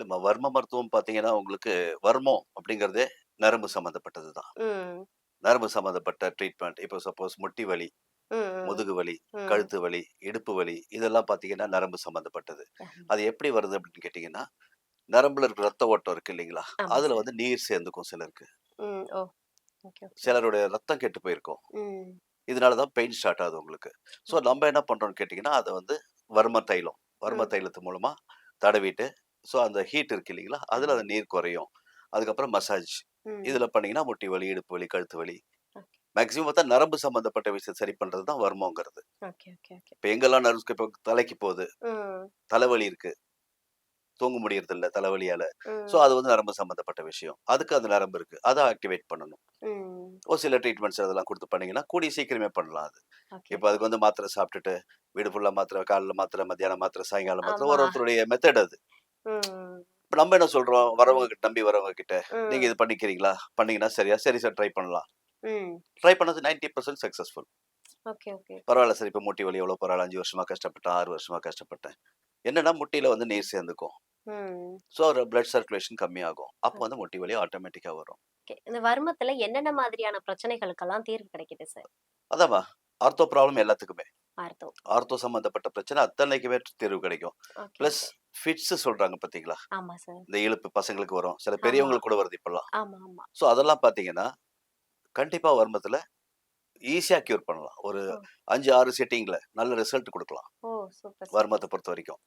இல்லம்மா வர்ம மருத்துவம் பார்த்தீங்கன்னா, உங்களுக்கு வர்மம் அப்படிங்கிறதே நரம்பு சம்மந்தப்பட்டது தான். நரம்பு சம்மந்தப்பட்ட ட்ரீட்மெண்ட். இப்போ சப்போஸ் முட்டி வலி. முதுகு வலி. கழுத்து வலி, இடுப்பு வலி இதெல்லாம் பார்த்தீங்கன்னா, நரம்பு சம்மந்தப்பட்டது. அது எப்படி வருது அப்படின்னு கேட்டீங்கன்னா, நரம்புல இருக்கிற ரத்த ஓட்டம் இருக்கு இல்லைங்களா? அதுல. வந்து நீர் சேர்ந்துக்கும் சிலருக்கு. சிலருடைய ரத்தம் கெட்டு போயிருக்கும். இதனால தான் பெயின் ஸ்டார்ட் ஆகுது உங்களுக்கு. ஸோ நம்ம என்ன பண்றோம்னு கேட்டீங்கன்னா, அத வந்து வர்ம தைலம். வர்ம. தைலத்து மூலமா தடவிட்டு, ஸோ அந்த ஹீட் இருக்கு இல்லைங்களா? அதுல. அந்த நீர் குறையும். அதுக்கப்புறம் மசாஜ். இதுல பண்ணீங்கன்னா, முட்டி வலி, இடுப்பு வலி, கழுத்து வலி. மேக்ஸிமம் பார்த்தா நரம்பு சம்மந்தப்பட்ட விஷயத்த சரி பண்றது தான் வர்மங்கிறது. இப்ப எங்கெல்லாம் நர்வ்ஸ் இப்போ தலைக்கு போகுது. தலைவலி இருக்கு. தூங்க முடியறதில்ல தலைவலியால. ஸோ. அது வந்து நரம்பு சம்மந்தப்பட்ட விஷயம். அதுக்கு அந்த நரம்பு இருக்கு. அத ஆக்டிவேட் பண்ணணும். ஒரு சில ட்ரீட்மெண்ட்ஸ் அதெல்லாம் குடுத்து பண்ணீங்கன்னா, கூடிய சீக்கிரமே பண்ணலாம் அது. இப்ப அதுக்கு வந்து மாத்திரை சாப்பிட்டுட்டு, வீடு ஃபுல்லா மாத்திரை, காலைல மாத்திரை, மத்தியானம் மாத்திரை, சாயங்காலம் மாத்திரை. ஒரு ஒருத்தருடைய மெத்தட் அது. நம்ம என்ன சொல்றோம், வரவங்க கிட்ட நம்பி வரவங்க கிட்ட, நீங்க. இது பண்ணிக்கிறீங்களா? பண்ணீங்கன்னா சரியா? சரி சார் ட்ரை பண்ணலாம். ட்ரை பண்ணது 90% சக்சஸ்ஃபுல். Okay, okay. பரவால்ல சார் இப்ப முட்டி வலி எவ்வளோ பரவால்ல 5 வருஷமா கஷ்டப்பட்டேன், 6 வருஷமா கஷ்டப்பட்டேன். என்னன்னா முட்டியில வந்து நீர் சேர்ந்துக்கும். ஸோ ஒரு பிளட் சர்க்குலேஷன் கம்மியாகும். அப்போ வந்து முட்டி வலி ஆட்டோமேட்டிக்கா வரும். ஓகே. இந்த வர்மத்துல என்னென்ன மாதிரியான பிரச்சனைகளுக்கெல்லாம் தீர்வு கிடைக்குது சார்? அதாம்மா ஆர்த்தோ ப்ராப்ளம் எல்லாத்துக்குமே. ஆர்த்தோ. ஆர்த்தோ சம்மந்தப்பட்ட பிரச்சனை அத்தனைக்குமே தீர்வு கிடைக்கும். பிளஸ். ஃபிட்ஸ் சொல்றாங்க? ஆமா சார். இந்த இழுப்பு பசங்களுக்கு வரும். சில. பெரியவங்களுக்கு கூட வருது இப்பல்லாம். ஆமா, ஆமா. ஸோ அதெல்லாம் பார்த்தீங்கன்னா, கண்டிப்பா வர்மத்துல ஈஸியா கியூர் பண்ணலாம். ஒரு! 5, 6 சிட்டிங்ல நல்ல ரிசல்ட் குடுக்கலாம். ஓ! சூப்பர், வர்மத்த சூப்பர். பொறுத்தவரைக்கும்.